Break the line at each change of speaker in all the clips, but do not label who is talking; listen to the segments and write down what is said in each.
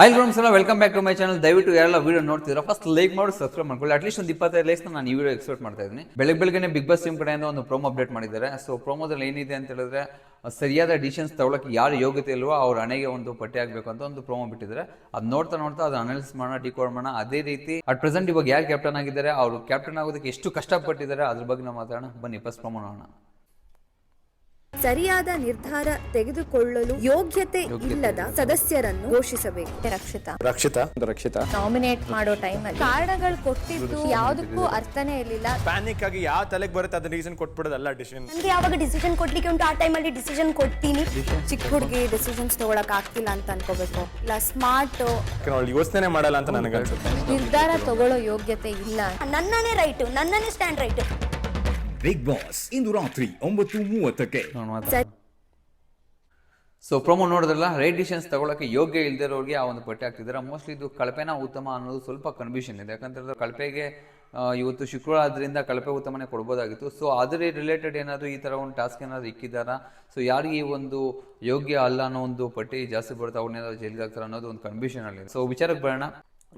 Hi friends ಎಲ್ಲ welcome back to my channel ದಯವಿಟ್ಟು ಯಾರೆಲ್ಲ ವೀಡಿಯೋ ನೋಡ್ತಿದ್ರೆ ಫಸ್ಟ್ ಲೈಕ್ ಮಾಡಿ ಸಬ್ಸ್ಕ್ರೈಬ್ ಮಾಡ್ಕೊಳ್ಳಿ. ಅಟ್ಲೀಸ್ಟ್ ಒಂದು ಇಪ್ಪತ್ತೈದು ಲೈಕ್ಸ್ ನಾನು ಈ ವಿಡಿಯೋ ಎಕ್ಸ್ಪೆಕ್ಟ್ ಮಾಡ್ತಾ ಇದ್ದೀನಿ. ಬೆಳಗ್ಗೆ ಬೆಳಗ್ಗೆ ಬಿಗ್ ಬಾಸ್ ಸಿಮ್ ಕಡೆಯಿಂದ ಒಂದು ಪ್ರೋಮೋ ಅಪ್ಡೇಟ್ ಮಾಡಿದ್ದಾರೆ. ಸೊ ಪ್ರೋಮೋದಲ್ಲಿ ಏನಿದೆ ಅಂತ ಹೇಳಿದ್ರೆ ಸರಿಯಾದ ಡಿಸಿಷನ್ಸ್ ತಗೊಳಕ್ಕೆ ಯಾರು ಯೋಗ್ಯತೆ ಇಲ್ವೋ ಅವ್ರ ಹಣೆಗೆ ಒಂದು ಪಟ್ಟಿ ಆಗಬೇಕು ಅಂತ ಒಂದು ಪ್ರೋಮೋ ಬಿಟ್ಟಿದ್ದಾರೆ. ಅದು ನೋಡ್ತಾ ನೋಡ್ತಾ ಅದು ಅನಾಲಿಸ್ ಮಾಡೋಣ ಡಿಕೋಡ್ ಮಾಡೋಣ. ಅದೇ ರೀತಿ ಅಟ್ ಪ್ರೆಸೆಂಟ್ ಇವಾಗ ಯಾರು ಕ್ಯಾಪ್ಟನ್ ಆಗಿದ್ದಾರೆ, ಅವರು ಕ್ಯಾಪ್ಟನ್ ಆಗೋದಕ್ಕೆ ಎಷ್ಟು ಕಷ್ಟಪಟ್ಟಿದ್ದಾರೆ, ಅದ್ರ ಬಗ್ಗೆ ನಾವು ಮಾತಾಡೋಣ. ಬನ್ನಿ ಫಸ್ಟ್ ಪ್ರೋಮೋ ನೋಡೋಣ.
ಸರಿಯಾದ ನಿರ್ಧಾರ ತೆಗೆದುಕೊಳ್ಳಲು ಯೋಗ್ಯತೆ ಇಲ್ಲದ ಸದಸ್ಯರನ್ನು ಘೋಷಿಸಬೇಕು.
ರಕ್ಷಿತ.
ರಕ್ಷಿತ. ರಕ್ಷಿತ.
ನಾಮಿನೇಟ್ ಮಾಡೋ ಟೈಮಲ್ಲಿ ಕಾರಣಗಳು ಕೊಟ್ಟಿದ್ದು ಯಾವುದಕ್ಕೂ ಅರ್ಥನೇ ಇರಲಿಲ್ಲ.
ಪ್ಯಾನಿಕ್ ಆಗಿ ಯಾವ ತಲೆಗೆ ಬರುತ್ತೆ ಅದನ್ನ ರೀಸನ್ ಕೊಟ್ಬಿಡೋದಲ್ಲ ಡಿಸಿಷನ್
ನನಗೆ ಯಾವಾಗ ಡಿಸಿಷನ್ ಕೊಡ್ಲಿಕ್ಕೆ ಉಂಟು ಆ ಟೈಮಲ್ಲಿ ಡಿಸಿಷನ್ ಕೊಡ್ತೀನಿ.
ಚಿಕ್ಕ ಹುಡುಗಿ ಡಿಸಿಷನ್ಸ್ ತಗೊಳಕ್ ಆಗ್ತಿಲ್ಲ ಅಂತ ಅನ್ಕೋಬೇಕು. ಇಲ್ಲ ಸ್ಮಾರ್ಟ್
ಯೋಚನೆ ಮಾಡಲ್ಲ ಅಂತ ನನಗೆ ಅನ್ಸುತ್ತೆ.
ನಿರ್ಧಾರ ತಗೊಳ್ಳೋ ಯೋಗ್ಯತೆ ಇಲ್ಲ.
ನನ್ನನೇ ರೈಟ್ ನನ್ನನೇ ಸ್ಟ್ಯಾಂಡ್ ರೈಟ್
ಬಿಗ್ ಬಾಸ್ ಇಂದು ರಾತ್ರಿ ಒಂಬತ್ತು ಮೂವತ್ತಕ್ಕೆ.
ಸೊ ಪ್ರೊಮೋ ನೋಡಿದ್ರಲ್ಲ ರೈಟ್ ಡಿಸಿಷನ್ಸ್ ತಗೊಳಕ್ಕೆ ಯೋಗ್ಯ ಇಲ್ದಿರೋರಿಗೆ ಆ ಒಂದು ಪಟ್ಟಿ ಹಾಕ್ತಿದ್ದಾರೆ. ಮೋಸ್ಟ್ಲಿ ಇದು ಕಳಪೆನ ಉತ್ತಮ ಅನ್ನೋದು ಸ್ವಲ್ಪ ಕನ್ಫ್ಯೂಷನ್ ಇದೆ. ಯಾಕಂತಂದ್ರೆ ಕಳಪೆಗೆ ಇವತ್ತು ಶುಕ್ರವಾರ ಆದ್ರಿಂದ ಕಳಪೆ ಉತ್ತಮನೇ ಕೊಡ್ಬೋದಾಗಿತ್ತು. ಸೊ ಅದರ ರಿಲೇಟೆಡ್ ಏನಾದರೂ ಈ ಥರ ಒಂದು ಟಾಸ್ಕ್ ಏನಾದರೂ ಇಕ್ಕಿದಾರಾ ಸೊ ಯಾರಿಗೆ ಈ ಒಂದು ಯೋಗ್ಯ ಅಲ್ಲ ಅನ್ನೋ ಒಂದು ಪಟ್ಟಿ ಜಾಸ್ತಿ ಬರುತ್ತೆ ಅವ್ರನ್ನೇನಾದ್ರು ಜೈಲಿಗೆ ಹಾಕ್ತಾರೆ ಅನ್ನೋದು ಒಂದು ಕನ್ಫ್ಯೂಷನ್ ಅಲ್ಲಿ ಸೊ ವಿಚಾರಕ್ಕೆ ಬರೋಣ.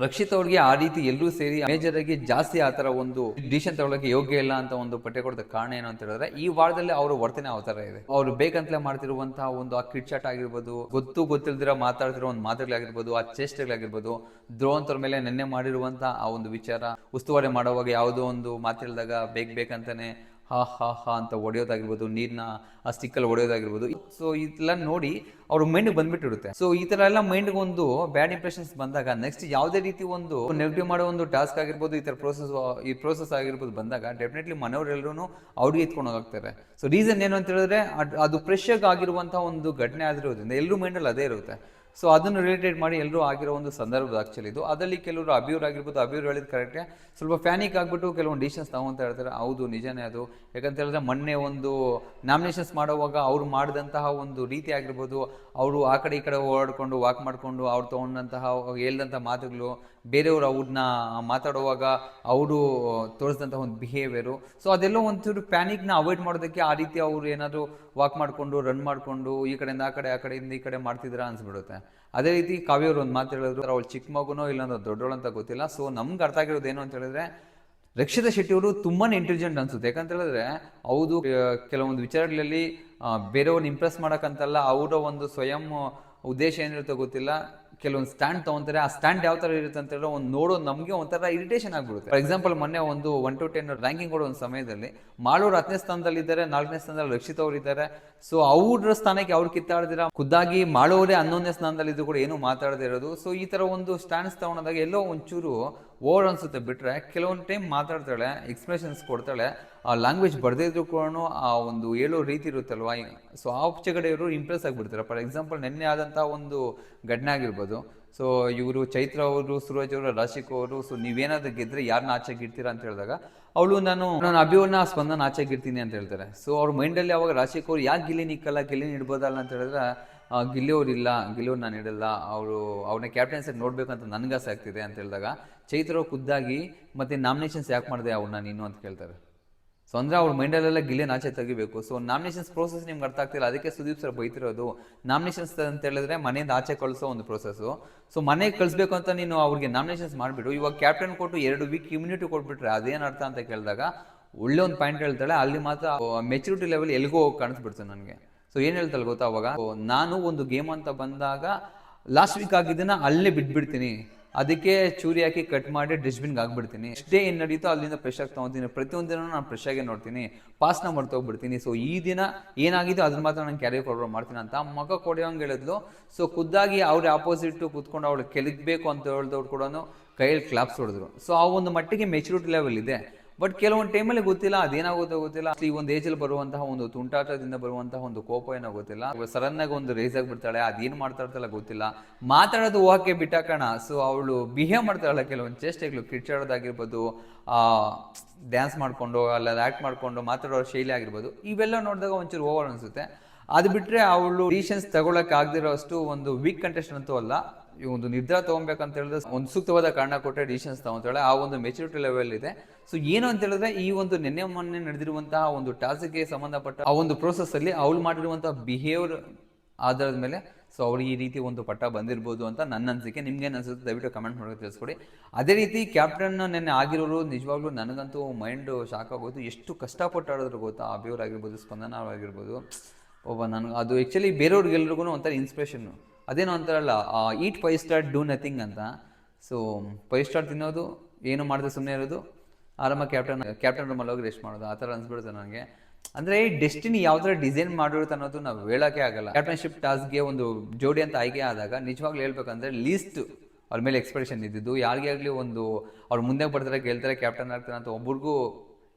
ರಕ್ಷಿತ್ ಅವ್ರಿಗೆ ಆ ರೀತಿ ಎಲ್ಲರೂ ಸೇರಿ ಮೇಜರ್ ಆಗಿ ಜಾಸ್ತಿ ಆ ತರ ಒಂದು ಡಿಸಿಷನ್ ತಗೊಳಕ್ಕೆ ಯೋಗ್ಯ ಇಲ್ಲ ಅಂತ ಒಂದು ಪಟ್ಟೆ ಕೊಡದ ಕಾರಣ ಏನು ಅಂತ ಹೇಳಿದ್ರೆ, ಈ ವಾರದಲ್ಲಿ ಅವರು ವರ್ತನೆ ಥರ ಇದೆ. ಅವ್ರು ಬೇಕಂತಲೇ ಮಾಡ್ತಿರುವಂತಹ ಒಂದು ಆ ಕಿಟ್ಚಾಟ ಆಗಿರ್ಬೋದು, ಗೊತ್ತು ಗೊತ್ತಿಲ್ದಿರ ಮಾತಾಡ್ತಿರೋ ಒಂದು ಮಾತುಗಳಾಗಿರ್ಬೋದು, ಆ ಚೇಷ್ಟೆಗಳಾಗಿರ್ಬೋದು ದ್ರೋವಂತರ ಮೇಲೆ ನಿನ್ನೆ ಮಾಡಿರುವಂತಹ ಆ ಒಂದು ವಿಚಾರ, ಉಸ್ತುವಾರಿ ಮಾಡುವಾಗ ಯಾವುದೋ ಒಂದು ಮಾತಾಡಿದಾಗ ಬೇಕ್ ಬೇಕಂತಾನೆ ಹಾ ಹಾ ಹಾ ಅಂತ ಒಡೆಯೋದಾಗಿರ್ಬೋದು ನೀರನ್ನ ಆ ಸ್ಟಿಕ್ಕಲ್ಲಿ ಒಡೆಯೋದಾಗಿರ್ಬೋದು. ಸೊ ಇದೆಲ್ಲ ನೋಡಿ ಅವ್ರ ಮೈಂಡ್ಗೆ ಬಂದ್ಬಿಟ್ಟಿರುತ್ತೆ. ಸೊ ಈ ಥರ ಎಲ್ಲ ಮೈಂಡ್ಗೆ ಒಂದು ಬ್ಯಾಡ್ ಇಂಪ್ರೆಷನ್ಸ್ ಬಂದಾಗ ನೆಕ್ಸ್ಟ್ ಯಾವುದೇ ರೀತಿ ಒಂದು ನೆಗೆಟಿವ್ ಮಾಡೋ ಒಂದು ಟಾಸ್ಕ್ ಆಗಿರ್ಬೋದು, ಈ ಥರ ಪ್ರೋಸೆಸ್ ಈ ಪ್ರೋಸೆಸ್ ಆಗಿರ್ಬೋದು ಬಂದಾಗ ಡೆಫಿನೆಟ್ಲಿ ಮನೆಯವರೆಲ್ಲರೂ ಅವ್ರಿಗೆ ಎತ್ಕೊಂಡು ಹೋಗ್ತಾರೆ. ಸೊ ರೀಸನ್ ಏನು ಅಂತ ಹೇಳಿದ್ರೆ, ಅದ್- ಪ್ರೆಷರ್ಗೆ ಆಗಿರುವಂಥ ಒಂದು ಘಟನೆ ಆಗಿರೋದ್ರಿಂದ ಎಲ್ಲರೂ ಮೈಂಡಲ್ಲಿ ಅದೇ ಇರುತ್ತೆ. ಸೊ ಅದನ್ನು ರಿಲೇಟೆಡ್ ಮಾಡಿ ಎಲ್ಲರೂ ಆಗಿರೋ ಒಂದು ಸಂದರ್ಭ ಆ್ಯಕ್ಚುಲಿ ಇದು. ಅದರಲ್ಲಿ ಕೆಲವರು ಅಬ್ಯೂರ್ ಆಗಿರ್ಬೋದು ಅಬ್ಯೂರ್ ಹೇಳಿದ ಕರೆಕ್ಟೇ ಸ್ವಲ್ಪ ಫ್ಯಾನಿಕ್ ಆಗಿಬಿಟ್ಟು ಕೆಲವೊಂದು ಡಿಸಿಷನ್ಸ್ ಅಂತ ಹೇಳ್ತಾರೆ, ಹೌದು ನಿಜನೇ ಅದು. ಯಾಕಂತ ಹೇಳಿದ್ರೆ ಮೊನ್ನೆ ಒಂದು ನಾಮಿನೇಷನ್ಸ್ ಮಾಡುವಾಗ ಅವ್ರು ಮಾಡಿದಂತಹ ಒಂದು ರೀತಿ ಆಗಿರ್ಬೋದು ಅವರು ಆ ಕಡೆ ಈ ಕಡೆ ಓಡಾಡಿಕೊಂಡು ವಾಕ್ ಮಾಡಿಕೊಂಡು, ಅವ್ರು ತೊಗೊಂಡಂತಹ ಹೇಳ್ದಂಥ ಮಾತುಗಳು, ಬೇರೆಯವರು ಅವ್ರನ್ನ ಮಾತಾಡುವಾಗ ಅವರು ತೋರಿಸಿದಂಥ ಒಂದು ಬಿಹೇವಿಯರು ಸೊ ಅದೆಲ್ಲ ಒಂಚೂರು ಪ್ಯಾನಿಕ್ನ ಅವಾಯ್ಡ್ ಮಾಡೋದಕ್ಕೆ ಆ ರೀತಿ ಅವರು ಏನಾದರೂ ವಾಕ್ ಮಾಡಿಕೊಂಡು ರನ್ ಮಾಡಿಕೊಂಡು, ಈ ಕಡೆಯಿಂದ ಆ ಕಡೆ, ಆ ಕಡೆಯಿಂದ ಈ ಕಡೆ ಮಾಡ್ತಿದ್ರ ಅನ್ಸ್ಬಿಡುತ್ತೆ. ಅದೇ ರೀತಿ ಕಾವ್ಯವ್ರು ಒಂದು ಮಾತು ಹೇಳಿದ್ರು, ಅವಳು ಚಿಕ್ಕ ಮಗುನೋ ಇಲ್ಲಾಂದ್ರೆ ದೊಡ್ಡವಳು ಅಂತ ಗೊತ್ತಿಲ್ಲ. ಸೊ ನಮ್ಗೆ ಅರ್ಥ ಆಗಿರೋದು ಏನು ಅಂತ ಹೇಳಿದ್ರೆ ರಕ್ಷಿತಾ ಶೆಟ್ಟಿ ಅವರು ತುಂಬಾನೇ ಇಂಟೆಲಿಜೆಂಟ್ ಅನ್ಸುತ್ತೆ. ಯಾಕಂತ ಹೇಳಿದ್ರೆ ಹೌದು ಕೆಲವೊಂದು ವಿಚಾರಗಳಲ್ಲಿ ಬೇರೆಯವ್ರನ್ನ ಇಂಪ್ರೆಸ್ ಮಾಡೋಕ್ಕಂತಲ್ಲ ಅವರ ಒಂದು ಸ್ವಯಂ ಉದ್ದೇಶ ಏನಿರುತ್ತೋ ಗೊತ್ತಿಲ್ಲ. ಕೆಲವೊಂದು ಸ್ಟ್ಯಾಂಡ್ ತಗೊಂತಾರೆ, ಆ ಸ್ಟ್ಯಾಂಡ್ ಯಾವ ಥರ ಇರುತ್ತೆ ಅಂತ ಹೇಳಿದ್ರೆ, ಒಂದು ನೋಡೋ ನಮಗೆ ಒಂಥರ ಇರಿಟೇಷನ್ ಆಗ್ಬಿಡುತ್ತೆ. ಫಾರ್ ಎಕ್ಸಾಂಪಲ್ ಮೊನ್ನೆ ಒಂದು ಒನ್ ಟು ಟೆನ್ ರ್ಯಾಂಕಿಂಗ್ ಕೊಡೋ ಒಂದು ಸಮಯದಲ್ಲಿ ಮಾಳೂರು ಹತ್ತನೇ ಸ್ಥಾನದಲ್ಲಿದ್ದಾರೆ ನಾಲ್ಕನೇ ಸ್ಥಾನದಲ್ಲಿ ರಕ್ಷಿತ್ ಅವರು ಇದ್ದಾರೆ. ಸೊ ಅವ್ರ ಸ್ಥಾನಕ್ಕೆ ಅವ್ರು ಕಿತ್ತಾಡ್ದಿರ? ಖುದ್ದಾಗಿ ಮಾಡೋರೇ ಹನ್ನೊಂದನೇ ಸ್ಥಾನದಲ್ಲಿ ಇದ್ದು ಕೂಡ ಏನು ಮಾತಾಡದೇ ಇರೋದು. ಸೊ ಈ ತರ ಒಂದು ಸ್ಟ್ಯಾಂಡ್ಸ್ ತಗೊಂಡಾಗ ಎಲ್ಲೋ ಒಂಚೂರು ಓವರ್ ಅನ್ಸುತ್ತೆ ಬಿಟ್ರೆ, ಕೆಲವೊಂದು ಟೈಮ್ ಮಾತಾಡ್ತಾಳೆ ಎಕ್ಸ್ಪ್ರೆಷನ್ಸ್ ಕೊಡ್ತಾಳೆ, ಆ ಲ್ಯಾಂಗ್ವೇಜ್ ಬರ್ದೇ ಕೂಡ ಆ ಒಂದು ಹೇಳೋ ರೀತಿ ಇರುತ್ತಲ್ವಾ? ಸೊ ಆ ಕಡೆಯವರು ಇಂಪ್ರೆಸ್ ಆಗಿಬಿಡ್ತಾರೆ. ಫಾರ್ ಎಕ್ಸಾಂಪಲ್ ನಿನ್ನೆ ಆದಂಥ ಒಂದು ಘಟನೆ ಆಗಿರ್ಬೋದು. ಸೊ ಇವರು ಚೈತ್ರ ಅವರು ಸೂರಜ್ ಅವರು ರಾಶಿಕ್ ಅವರು ಸೊ ನೀವೇನಾದ್ರೂ ಗೆದ್ರೆ ಯಾರನ್ನ ಆಚೆಗೆ ಇಡ್ತೀರಾ ಅಂತ ಹೇಳಿದಾಗ ಅವಳು ನಾನು ನಾನು ಅಭಿವನ್ನ ಸ್ಪಂದನ ಆಚೆಗೆ ಇಡ್ತೀನಿ ಅಂತ ಹೇಳ್ತಾರೆ. ಸೊ ಅವ್ರ ಮೈಂಡಲ್ಲಿ ಅವಾಗ ರಾಶಿಕ್ ಅವ್ರು ಯಾಕೆ ಗಿಲ್ಲಿ ನಿಕ್ಕಲ್ಲ ಗಿಲ್ಲಿ ಇಡ್ಬೋದಲ್ಲ ಅಂತ ಹೇಳಿದ್ರೆ ಆ, ಗಿಲ್ಲಿ ಅವ್ರು ಇಲ್ಲ ಗಿಲ್ಲಿ ಅವ್ರು ನಾನು ಇಡಲ್ಲ ಅವರು ಅವ್ರನ್ನ ಕ್ಯಾಪ್ಟನ್ಸಿಗೆ ನೋಡ್ಬೇಕಂತ ನನಗೆ ಆಸೆ ಆಗ್ತಿದೆ. ಅಂತ ಹೇಳಿದಾಗ ಚೈತ್ರ ಖುದ್ದಾಗಿ ಮತ್ತೆ ನಾಮಿನೇಷನ್ಸ್ ಯಾಕೆ ಮಾಡಿದೆ ಅವ್ರನ್ನ ನೀನು ಅಂತ ಕೇಳ್ತಾರೆ. ಸೊ ಅಂದ್ರೆ ಅವ್ರ ಮೈಂಡಲ್ಲೆಲ್ಲ ಗಿಲೆ ನಾಚೆ ತೆಗಿಬೇಕು. ಸೊ ನಾಮಿನೇಷನ್ಸ್ ಪ್ರೋಸೆಸ್ ನಿಮ್ಗೆ ಅರ್ಥ ಆಗ್ತಿಲ್ಲ. ಅದಕ್ಕೆ ಸುದೀಪ್ ಸರ್ ಬೈತಿರೋದು ನಾಮಿನೇಷನ್ಸ್ ಅಂತ ಹೇಳಿದ್ರೆ ಮನೆಯಿಂದ ಆಚೆ ಕಳಿಸೋ ಒಂದು ಪ್ರೋಸೆಸ್ಸು ಸೊ ಮನೆಗೆ ಕಳಿಸ್ಬೇಕು ಅಂತ ನೀನು ಅವ್ರಿಗೆ ನಾಮಿನೇಷನ್ಸ್ ಮಾಡಿಬಿಡು. ಇವಾಗ ಕ್ಯಾಪ್ಟನ್ ಕೊಟ್ಟು ಎರಡು ವೀಕ್ ಇಮ್ಯುನಿಟಿ ಕೊಟ್ಬಿಟ್ರೆ ಅದೇನು ಅರ್ಥ ಅಂತ ಕೇಳಿದಾಗ, ಒಳ್ಳೆ ಒಂದು ಪಾಯಿಂಟ್ ಹೇಳ್ತಾಳೆ, ಅಲ್ಲಿ ಮಾತ್ರ ಮೆಚುರಿಟಿ ಲೆವೆಲ್ ಎಲ್ಲಿಗೋ ಕಾಣಿಸ್ಬಿಡ್ತು ನನಗೆ. ಸೊ ಏನು ಹೇಳ್ತಾಳೆ ಗೊತ್ತಾ ಅವಾಗ? ನಾನು ಒಂದು ಗೇಮ್ ಅಂತ ಬಂದಾಗ ಲಾಸ್ಟ್ ವೀಕ್ ಆಗಿದ್ದನ್ನ ಅಲ್ಲೇ ಬಿಟ್ಬಿಡ್ತೀನಿ. ಅದಕ್ಕೆ ಚೂರಿ ಹಾಕಿ ಕಟ್ ಮಾಡಿ ಡಸ್ಟ್ಬಿನ್ಗೆ ಹಾಕ್ಬಿಡ್ತೀನಿ. ಎಷ್ಟೇ ಏನು ನಡೀತೋ ಅಲ್ಲಿಂದ ಫ್ರೆಶ್ ಆಗಿ ತಗೊಂತೀನಿ ಪ್ರತಿಯೊಂದು ದಿನ ನಾನು ಫ್ರೆಶ್ ಆಗಿ ನೋಡ್ತೀನಿ. ಪಾಸ್ನ ಮರ್ತೋಗ್ಬಿಡ್ತೀನಿ ಸೊ ಈ ದಿನ ಏನಾಗಿದ್ದು ಅದನ್ನ ಮಾತ್ರ ನಾನು ಕ್ಯಾರಿ ಫಾರ್ವರ್ಡ್ ಮಾಡ್ತೀನಿ ಅಂತ ಮಗ ಕೊಡಿಯೋಂಗೆ ಹೇಳಿದ್ಲು. ಸೊ ಖುದ್ದಾಗಿ ಅವ್ರ ಆಪೋಸಿಟ್ ಕುತ್ಕೊಂಡು ಅವಳು ಕೆಳಗಬೇಕು ಅಂತ ಹೇಳ್ದವ್ರು ಕೂಡ ಕೈಯಲ್ಲಿ ಕ್ಲಾಪ್ಸ್ ಹೊಡೆದ್ರು. ಸೊ ಆ ಒಂದು ಮಟ್ಟಿಗೆ ಮೆಚುರಿಟಿ ಲೆವೆಲ್ ಇದೆ. ಬಟ್ ಕೆಲವೊಂದು ಟೈಮಲ್ಲಿ ಗೊತ್ತಿಲ್ಲ, ಅದೇನಾಗುತ್ತೋ ಗೊತ್ತಿಲ್ಲ. ಈ ಒಂದು ಏಜಲ್ಲಿ ಬರುವಂತಹ ಒಂದು ತುಂಟಾಟದಿಂದ ಬರುವಂತಹ ಒಂದು ಕೋಪ ಏನೋ ಗೊತ್ತಿಲ್ಲ. ಸಡನ್ ಆಗಿ ಒಂದು ರೇಸ್ ಆಗಿಬಿಡ್ತಾಳೆ, ಅದೇನು ಮಾಡ್ತಾ ಇರ್ತಾಳೆ ಗೊತ್ತಿಲ್ಲ. ಮಾತಾಡೋದು ಓಕೆ ಬಿಟ್ಟಾಕಣ ಸೊ ಅವಳು ಬಿಹೇವ್ ಮಾಡ್ತಾಳೆ ಕೆಲವೊಂದು ಚೇಷ್ಟೆಗಳು. ಕಿಚ್ಚಾಡೋದಾಗಿರ್ಬೋದು ಡ್ಯಾನ್ಸ್ ಮಾಡಿಕೊಂಡು ಅಲ್ಲ ಆ್ಯಕ್ಟ್ ಮಾಡಿಕೊಂಡು ಮಾತಾಡೋ ಶೈಲಿ ಆಗಿರ್ಬೋದು. ಇವೆಲ್ಲ ನೋಡಿದಾಗ ಒಂಚೂರು ಓವರ್ ಅನಿಸುತ್ತೆ. ಅದು ಬಿಟ್ಟರೆ ಅವಳು ಡಿಸಿಷನ್ಸ್ ತಗೊಳಕ್ಕೆ ಆಗದಿರೋ ಅಷ್ಟು ಒಂದು ವೀಕ್ ಕಂಟೆಸ್ಟ್ ಅಂತೂ ಅಲ್ಲ. ಈ ಒಂದು ನಿದ್ರಾ ತಗೊಬೇಕಂತ ಹೇಳಿದ್ರೆ ಒಂದು ಸೂಕ್ತವಾದ ಕಾರಣ ಕೊಟ್ಟರೆ ಡಿಸಿಷನ್ಸ್ ತಗೊಂತಾಳೆ. ಆ ಒಂದು ಮೆಚುರಿಟಿ ಲೆವೆಲ್ ಇದೆ. ಸೊ ಏನು ಅಂತ ಹೇಳಿದ್ರೆ ಈ ಒಂದು ನಿನ್ನೆ ಮೊನ್ನೆ ನಡೆದಿರುವಂತಹ ಒಂದು ಟಾಸ್ಕ್ಗೆ ಸಂಬಂಧಪಟ್ಟ ಆ ಒಂದು ಪ್ರೋಸೆಸ್ ಅಲ್ಲಿ ಅವಳು ಮಾಡಿರುವಂತಹ ಬಿಹೇವಿಯರ್ ಆಧಾರದ ಮೇಲೆ ಸೊ ಅವಳು ಈ ರೀತಿ ಒಂದು ಪಟ್ಟ ಬಂದಿರ್ಬೋದು ಅಂತ ನನ್ನ ಅನಿಸಿಕೆ. ನಿಮ್ಗೆ ಅನ್ಸುತ್ತೆ ದಯವಿಟ್ಟು ಕಮೆಂಟ್ ಮಾಡೋಕೆ ತಿಳಿಸ್ಕೊಡಿ. ಅದೇ ರೀತಿ ಕ್ಯಾಪ್ಟನ್ ನೆನ್ನೆ ಆಗಿರೋರು ನಿಜವಾಗ್ಲೂ ನನಗಂತೂ ಮೈಂಡ್ ಶಾಕ್ ಆಗೋದು ಎಷ್ಟು ಕಷ್ಟಪಟ್ಟು ಆಡಿದ್ರು ಗೊತ್ತಾ? ಅಭಿಯವ್ರು ಆಗಿರ್ಬೋದು, ಸ್ಪಂದನ ಆಗಿರ್ಬೋದು. ಒಬ್ಬ ನನಗೆ ಅದು ಆ್ಯಕ್ಚುಲಿ ಬೇರೆಯವ್ರಿಗೆಲ್ರಿಗೂ ಒಂಥರ ಇನ್ಸ್ಪಿರೇಷನ್ನು ಅದೇನೋ ಅಂತಾರಲ್ಲ eat five star do nothing ಅಂತ. ಸೊ ಫೈವ್ ಸ್ಟಾರ್ ತಿನ್ನೋದು, ಏನು ಮಾಡಿದ್ರೆ ಸುಮ್ಮನೆ ಇರೋದು, ಆರಾಮ ಕ್ಯಾಪ್ಟನ್ ಕ್ಯಾಪ್ಟನ್ ರೂಮಲ್ಲಿ ಹೋಗಿ ರೆಸ್ಟ್ ಮಾಡೋದು, ಆ ಥರ ಅನ್ಸ್ಬಿಡುತ್ತೆ ನನಗೆ. ಅಂದರೆ ಡೆಸ್ಟಿನಿ ಯಾವ ಥರ ಡಿಸೈನ್ ಮಾಡಿರುತ್ತೆ ಅನ್ನೋದು ನಾವು ಹೇಳೋಕ್ಕೆ ಆಗಲ್ಲ. ಕ್ಯಾಪ್ಟನ್ಶಿಪ್ ಟಾಸ್ಕ್ಗೆ ಒಂದು ಜೋಡಿ ಅಂತ ಆಯ್ಕೆ ಆದಾಗ ನಿಜವಾಗ್ಲೂ ಹೇಳ್ಬೇಕಂದ್ರೆ ಲೀಸ್ಟ್ ಅವ್ರ ಮೇಲೆ ಎಕ್ಸ್ಪೆಕ್ಟೇಷನ್ ಇದ್ದಿದ್ದು ಯಾರಿಗೇ ಆಗಲಿ ಒಂದು ಅವ್ರು ಮುಂದೆ ಬರ್ತಾರೆ, ಗೆಲ್ತಾರೆ ಕ್ಯಾಪ್ಟನ್ ಆಗ್ತಾರೆ ಅಂತ ಒಬ್ರಿಗೂ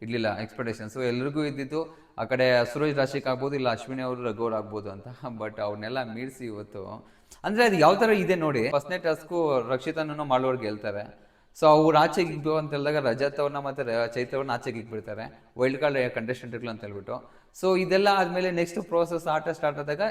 ಇರಲಿಲ್ಲ ಎಕ್ಸ್ಪೆಕ್ಟೇಷನ್ಸು ಎಲ್ರಿಗೂ ಇದ್ದಿದ್ದು, ಆ ಕಡೆ ಸುರೇಶ್ ರಾಶಿಕ್ ಆಗ್ಬೋದು, ಇಲ್ಲ ಅಶ್ವಿನಿ ಅವರು ರಘುವರ್ ಆಗ್ಬೋದು ಅಂತ. ಬಟ್ ಅವ್ರನ್ನೆಲ್ಲ ಮೀರಿಸಿ ಇವತ್ತು. ಅಂದರೆ ಅದು ಯಾವ ತರ ಇದೆ ನೋಡಿ ಫಸ್ಟ್ನೇ ಟಾಸ್ಕು ರಕ್ಷಿತನನ್ನು ಮಾಡೋರು ಗೆಲ್ತಾರೆ. ಸೊ ಅವ್ರು ಆಚೆಗೆ ಇಗ್ಬೇಕು ಅಂತ ಹೇಳಿದಾಗ ರಜತ್ ಮತ್ತೆ ರ- ಚೈತ್ರ ಅವ್ರನ್ನ ಆಚೆಗೆ ಇಕ್ಬಿಡ್ತಾರೆ. ವೈಲ್ಡ್ ಕಾರ್ಡ್ ಕಂಟೆಸ್ಟೆಂಟ್ಗಳು ಅಂತ ಹೇಳ್ಬಿಟ್ಟು. ಸೊ ಇದೆಲ್ಲ ಆದಮೇಲೆ ನೆಕ್ಸ್ಟ್ ಪ್ರೋಸೆಸ್ ಆಟ ಸ್ಟಾರ್ಟ್ ಆದಾಗ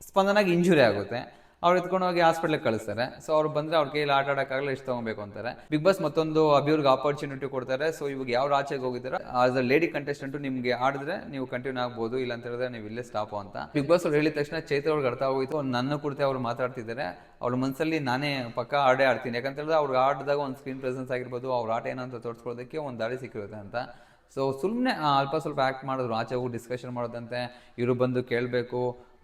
ಸ್ಪಂದನಾಗಿ ಇಂಜುರಿ ಆಗುತ್ತೆ. ಅವ್ರು ಎತ್ಕೊಂಡು ಹೋಗಿ ಹಾಸ್ಪಿಟ್ಲಿಗೆ ಕಳಿಸ್ತಾರೆ. ಸೊ ಅವ್ರು ಬಂದ್ರೆ ಅವ್ರ ಕೈಲಿ ಆಟ ಆಡೋಕ್ಕಾಗಲ್ಲ, ಇಷ್ಟು ತಗೊಬೇಕು ಅಂತಾರೆ. ಬಿಗ್ ಬಾಸ್ ಮತ್ತೊಂದು ಅಭಿವೃದ್ಧಿ ಆಪರ್ಚುನಿಟಿ ಕೊಡ್ತಾರೆ. ಸೊ ಇವಾಗ ಯಾವ ಆಚೆಗೆ ಹೋಗಿದ್ದಾರೆ? ಆಸ್ ಅ ಲೇಡಿ ಕಂಟೆಸ್ಟೆಂಟ್ ನಿಮ್ಗೆ ಆಡಿದ್ರೆ ನೀವು ಕಂಟಿನ್ಯೂ ಆಗ್ಬೋದು. ಇಲ್ಲ ಅಂತ ಹೇಳಿದ್ರೆ ನೀವು ಇಲ್ಲೇ ಸ್ಟಾಪ್ ಅಂತ. ಬಿಗ್ ಬಾಸ್ ಅವ್ರು ಹೇಳಿದ ತಕ್ಷಣ ಚೈತ್ರ ಅವ್ರಿಗೆ ಅರ್ಥ ಆಗೋಯ್ತು. ನನ್ನ ಕುರಿತು ಅವ್ರು ಮಾತಾಡ್ತಿದ್ದಾರೆ. ಅವ್ರ ಮನಸ್ಸಲ್ಲಿ ನಾನೇ ಪಕ್ಕ ಆಡೇ ಆಡ್ತೀನಿ. ಯಾಕಂತ ಹೇಳಿದ್ರೆ ಅವ್ರಿಗೆ ಆಡಿದಾಗ ಒಂದು ಸ್ಕ್ರೀನ್ ಪ್ರೆಸೆನ್ಸ್ ಆಗಿರ್ಬೋದು. ಅವ್ರ ಆಟ ಏನಂತ ತೋರಿಸ್ಕೊಳ್ಳೋದಕ್ಕೆ ಒಂದು ದಾರಿ ಸಿಕ್ಕಿರುತ್ತೆ ಅಂತ. ಸೊ ಸುಮ್ಮನೆ ಅಲ್ಪ ಸ್ವಲ್ಪ ಆ್ಯಕ್ಟ್ ಮಾಡಿದ್ರು. ಆಚೆ ಹೋಗಿ ಡಿಸ್ಕಷನ್ ಮಾಡೋದಂತೆ, ಇವರು ಬಂದು ಕೇಳಬೇಕು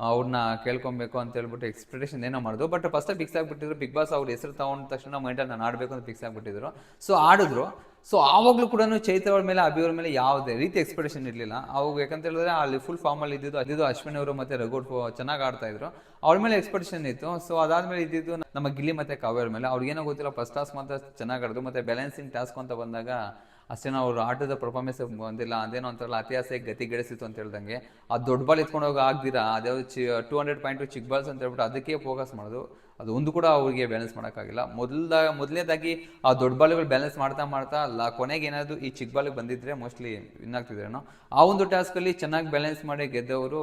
ಅವ್ರನ್ನ ಕೇಳ್ಕೊಬೇಕು ಅಂತ ಹೇಳ್ಬಿಟ್ಟು ಎಕ್ಸ್ಪೆಕ್ಟೇಷನ್ ಏನೋ ಮಾಡಿದ್ರು. ಬಟ್ ಫಸ್ಟ್ ಫಿಕ್ಸ್ ಆಗಿಬಿಟ್ಟಿದ್ರು ಬಿಗ್ ಬಾಸ್ ಅವ್ರ ಹೆಸರು ತಗೊಂಡ ತಕ್ಷಣ ಮೈಂಡಲ್ಲಿ ನಾನು ಆಡಬೇಕು ಅಂತ ಫಿಕ್ಸ್ ಆಗಿಬಿಟ್ಟಿದ್ರು ಸೊ ಆಡಿದ್ರು. ಸೊ ಆವಾಗಲೂ ಕೂಡ ಚೈತ್ರ ಅವ್ರ ಮೇಲೆ ಅಭಿಯವ್ರ ಮೇಲೆ ಯಾವುದೇ ರೀತಿ ಎಕ್ಸ್ಪೆಕ್ಟೇಷನ್ ಇರಲಿಲ್ಲ. ಅವಾಗ ಯಾಕಂತ ಹೇಳಿದ್ರೆ, ಅಲ್ಲಿ ಫುಲ್ ಫಾರ್ಮಲ್ಲಿ ಇದ್ದಿದ್ದು ಅದಿದ್ದು ಅಶ್ವಿನಿ ಅವರು ಮತ್ತೆ ರಘು ಚೆನ್ನಾಗಿ ಆಡ್ತಾ ಇದ್ರು. ಅವ್ರ ಮೇಲೆ ಎಕ್ಸ್ಪೆಕ್ಟೇಷನ್ ಇತ್ತು. ಸೊ ಅದಾದ್ಮೇಲೆ ಇದ್ದಿದ್ದು ನಮ್ಮ ಗಿಲ್ಲಿ ಮತ್ತೆ ಅವ್ರ ಮೇಲೆ. ಅವ್ರಿಗೇನೋ ಗೊತ್ತಿಲ್ಲ ಫಸ್ಟ್ ಟಾಸ್ಕ್ ಮಾತ್ರ ಚೆನ್ನಾಗಿ ಆಡಿದ್ರು. ಮತ್ತೆ ಬ್ಯಾಲೆನ್ಸಿಂಗ್ ಟಾಸ್ಕ್ ಅಂತ ಬಂದಾಗ ಅಷ್ಟೇನೋ ಅವ್ರ ಆಟದ ಪರ್ಫಾರ್ಮೆನ್ಸ್ ಬಂದಿಲ್ಲ, ಅದೇನೋ ಅಂತಾರಲ್ಲ ಅತಿಯಾಸೆ ಗತಿಗೆಡಿಸಿತ್ತು ಅಂತ ಹೇಳ್ದಂಗೆ. ಆ ದೊಡ್ಡ ಬಾಲ್ ಎತ್ಕೊಂಡು ಹೋಗಿ ಆಗ್ದಿರಾ ಅದ್ಯಾವ್ದು ಚಿ two hundred point chick balls ಅಂತ ಹೇಳ್ಬಿಟ್ಟು ಅದಕ್ಕೆ ಫೋಕಸ್ ಮಾಡೋದು. ಅದು ಒಂದು ಕೂಡ ಅವರಿಗೆ ಬ್ಯಾಲೆನ್ಸ್ ಮಾಡೋಕ್ಕಾಗಿಲ್ಲ. ಮೊದಲ ಮೊದಲನೇದಾಗಿ ಆ ದೊಡ್ಡ ಬಾಲ್ಗಳು ಬ್ಯಾಲೆನ್ಸ್ ಮಾಡ್ತಾ ಮಾಡ್ತಾ ಅಲ್ಲ ಕೊನೆಗೆ ಏನಾದರೂ ಈ ಚಿಕ್ಕ ಬಾಲಿಗೆ ಬಂದಿದ್ದರೆ ಮೋಸ್ಟ್ಲಿ ವಿನ್ ಆಗ್ತಿದ್ರೇನೋ ಆ ಒಂದು ಟಾಸ್ಕಲ್ಲಿ ಚೆನ್ನಾಗಿ ಬ್ಯಾಲೆನ್ಸ್ ಮಾಡಿ ಗೆದ್ದವರು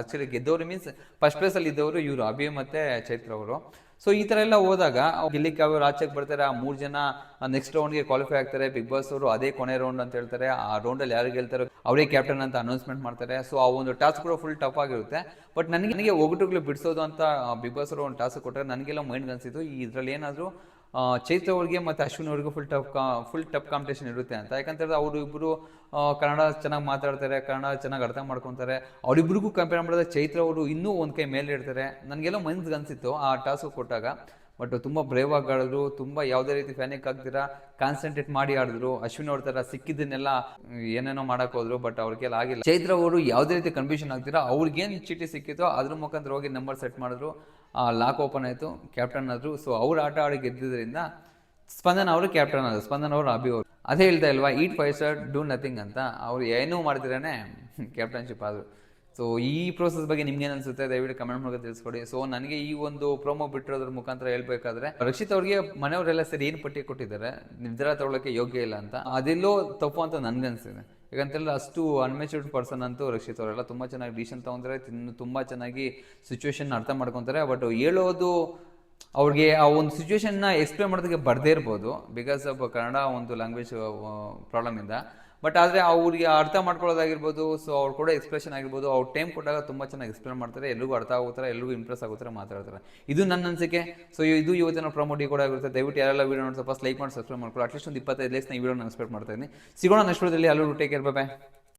ಆಕ್ಚುಲಿ ಗೆದ್ದವರು ಮೀನ್ಸ್ ಫಸ್ಟ್ ಪ್ಲೇಸಲ್ಲಿ ಇದ್ದವರು ಇವರು ಅಭಿ ಮತ್ತು ಚೈತ್ರ ಅವರು. ಸೊ ಈ ಥರ ಎಲ್ಲ ಹೋದಾಗ ಗಿಲ್ಲಿ ಅವರು ಆಚೆಗೆ ಬರ್ತಾರೆ, ಆ ಮೂರು ಜನ ನೆಕ್ಸ್ಟ್ ರೌಂಡ್ಗೆ ಕ್ವಾಲಿಫೈ ಆಗ್ತಾರೆ ಬಿಗ್ ಬಾಸ್ ಅವರು ಅದೇ ಕೊನೆ ರೌಂಡ್ ಅಂತ ಹೇಳ್ತಾರೆ, ಆ ರೌಂಡಲ್ಲಿ ಯಾರು ಗೆಲ್ತಾರೋ ಅವರೇ ಕ್ಯಾಪ್ಟನ್ ಅಂತ ಅನೌನ್ಸ್ಮೆಂಟ್ ಮಾಡ್ತಾರೆ. ಸೊ ಆ ಒಂದು ಟಾಸ್ಕ್ ಕೂಡ ಫುಲ್ ಟಫ್ ಆಗಿರುತ್ತೆ. ಬಟ್ ನನಗೆ ನನಗೆ ಒಗಟುಗಳು ಬಿಡಿಸೋದು ಅಂತ ಬಿಗ್ ಬಾಸ್ ಅವರು ಒಂದು ಟಾಸ್ಕ್ ಕೊಟ್ಟರೆ ನನಗೆಲ್ಲ ಮೈಂಡ್ ಅನಿಸಿತು ಇದರಲ್ಲಿ ಏನಾದರೂ ಚೈತ್ರ ಅವ್ರಿಗೆ ಮತ್ತು ಅಶ್ವಿನ್ ಅವ್ರಿಗೆ ಫುಲ್ ಟಫ್ ಕಾ ಫುಲ್ ಟಫ್ ಕಾಂಪಿಟೇಷನ್ ಇರುತ್ತೆ ಅಂತ. ಯಾಕಂತಂದ್ರೆ ಅವರು ಇಬ್ಬರು ಕನ್ನಡ ಚೆನ್ನಾಗಿ ಮಾತಾಡ್ತಾರೆ, ಕನ್ನಡ ಚೆನ್ನಾಗಿ ಅರ್ಥ ಮಾಡ್ಕೊತಾರೆ. ಅವರಿಬ್ಬರಿಗೂ ಕಂಪೇರ್ ಮಾಡಿದ್ರೆ ಚೈತ್ರ ಅವರು ಇನ್ನೂ ಒಂದು ಕೈ ಮೇಲೆ ಇಡ್ತಾರೆ ನನಗೆಲ್ಲ ಮನ್ಸಿಗೆ ಅನಿಸಿತ್ತು ಆ ಟಾಸ್ಕ್ ಕೊಟ್ಟಾಗ. ಬಟ್ ತುಂಬ ಬ್ರೇವ್ ಆಗಿ ಆಡಿದ್ರು ತುಂಬ ಯಾವುದೇ ರೀತಿ ಫ್ಯಾನಿಕ್ ಆಗ್ದಿರಾ ಕಾನ್ಸಂಟ್ರೇಟ್ ಮಾಡಿ ಆಡಿದ್ರು. ಅಶ್ವಿನ್ ಅವ್ರ ಥರ ಸಿಕ್ಕಿದ್ದನ್ನೆಲ್ಲ, ಏನೇನೋ ಮಾಡಕ್ ಹೋದ್ರು ಬಟ್ ಅವ್ರಿಗೆಲ್ಲ ಆಗಿಲ್ಲ. ಚೈತ್ರ ಅವರು ಯಾವುದೇ ರೀತಿ ಕನ್ಫ್ಯೂಷನ್ ಆಗ್ತೀರಾ ಅವ್ರಿಗೇನು ಚೀಟಿ ಸಿಕ್ಕಿತ್ತು, ಅದ್ರ ಮುಖಾಂತರ ಹೋಗಿ ನಂಬರ್ ಸೆಟ್ ಮಾಡಿದ್ರು. ಲಾಕ್ ಓಪನ್ ಆಯಿತು ಕ್ಯಾಪ್ಟನ್ ಆದ್ರು. ಸೊ ಅವ್ರ ಆಟ ಆಡಿ ಗೆದ್ದಿದ್ರಿಂದ ಸ್ಪಂದನ್ ಅವರು ಕ್ಯಾಪ್ಟನ್ ಆದ್ರು, ಸ್ಪಂದನ್ ಅವರು ಅಭಿ ಅವರು. ಅದೇ ಹೇಳ್ತಾ ಇಲ್ವಾ eat five sir do nothing ಅಂತ. ಅವ್ರು ಏನೂ ಮಾಡಿದ್ರೇ ಕ್ಯಾಪ್ಟನ್ಶಿಪ್ ಆದರು. ಸೊ ಈ ಪ್ರೋಸೆಸ್ ಬಗ್ಗೆ ನಿಮ್ಗೆ ಏನು ಅನ್ಸುತ್ತೆ? ದಯವಿಟ್ಟು ಕಮೆಂಟ್ ಮೂಲಕ ತಿಳಿಸ್ಕೊಡಿ. ಸೊ ನನಗೆ ಈ ಒಂದು ಪ್ರೋಮೋ ಬಿಟ್ಟಿರೋದ್ರ ಮುಖಾಂತರ ಹೇಳ್ಬೇಕಾದ್ರೆ, ರಕ್ಷಿತ್ ಅವ್ರಿಗೆ ಮನೆಯವರೆಲ್ಲ ಸರಿ ಏನು ಪಟ್ಟಿ ಕೊಟ್ಟಿದ್ದಾರೆ, ನಿರ್ಧಾರ ತಗೊಳ್ಳೋಕೆ ಯೋಗ್ಯ ಇಲ್ಲ ಅಂತ, ಅದೆಲ್ಲೋ ತಪ್ಪು ಅಂತ ನನ್ಗನ್ಸಿದೆ. ಯಾಕಂತೇಳಿದ್ರೆ ಅಷ್ಟು ಅನ್ಮೆಚೂರ್ಡ್ ಪರ್ಸನ್ ಅಂತೂ ರಕ್ಷಿತ್ ಅವರೆಲ್ಲ ತುಂಬ ಚೆನ್ನಾಗಿ ಡಿಸಿಷನ್ ತೊಗೊಂತಾರೆ ತಿನ್ನು ತುಂಬ ಚೆನ್ನಾಗಿ ಸಿಚುವೇಶನ್ ಅರ್ಥ ಮಾಡ್ಕೊತಾರೆ. ಬಟ್ ಹೇಳೋದು ಅವ್ರಿಗೆ ಆ ಒಂದು ಸಿಚುವೇಶನ್ನ ಎಕ್ಸ್ಪ್ಲೇನ್ ಮಾಡೋದಕ್ಕೆ ಬರ್ದೇ ಇರ್ಬೋದು. ಬಿಕಾಸ್ ಆಫ್ ಕನ್ನಡ ಒಂದು ಲ್ಯಾಂಗ್ವೇಜ್ ಪ್ರಾಬ್ಲಮಿಂದ ಬಟ್ ಆದರೆ ಅವ್ರಿಗೆ ಅರ್ಥ ಮಾಡ್ಕೊಳ್ಳೋದಾಗಿರ್ಬೋದು ಸೊ ಅವ್ರು ಕೂಡ ಎಕ್ಸ್ಪ್ರೆಷನ್ ಆಗಿರ್ಬೋದು, ಅವ್ರು ಟೈಮ್ ಕೊಟ್ಟಾಗ ತುಂಬ ಚೆನ್ನಾಗಿ ಎಕ್ಸ್ಪ್ಲೇನ್ ಮಾಡ್ತಾರೆ. ಎಲ್ರಿಗೂ ಅರ್ಥ ಆಗುತ್ತಾರೆ ಎಲ್ರಿಗೂ ಇಂಪ್ರೆಸ್ ಆಗುತ್ತಾರೆ ಮಾತಾಡ್ತಾರೆ. ಇದು ನನ್ನ ಅನಿಸಿಕೆ. ಸೊ ಇದು ಇವತ್ತಿನ ಪ್ರಮೋಟಿ ಕೂಡ ಆಗಿರುತ್ತೆ ದಯವಿಟ್ಟು ಯಾರೆಲ್ಲ ವೀಡಿಯೋ ನೋಡಿ ಸ್ವಲ್ಪ ಲೈಕ್ ಮಾಡಿ ಸಬ್ಸ್ಕ್ರೈಬ್ ಮಾಡ್ಕೊಳ್ಳಿ. ಅಟ್ಲೀಸ್ಟ್ ಒಂದು ಇಪ್ಪತ್ತೈದು ಲೈಕ್ಸ್ ಈ ವಿಡಿಯೋ ನಾನು ಎಕ್ಸ್ಪೆಕ್ಟ್ ಮಾಡ್ತಾ ಇದ್ದೀನಿ. ಸಿಗೋಣ ನೆಕ್ಸ್ಟ್ ವಿಡಿಯೋದಲ್ಲಿ ಅಲ್ಲೂ. Take care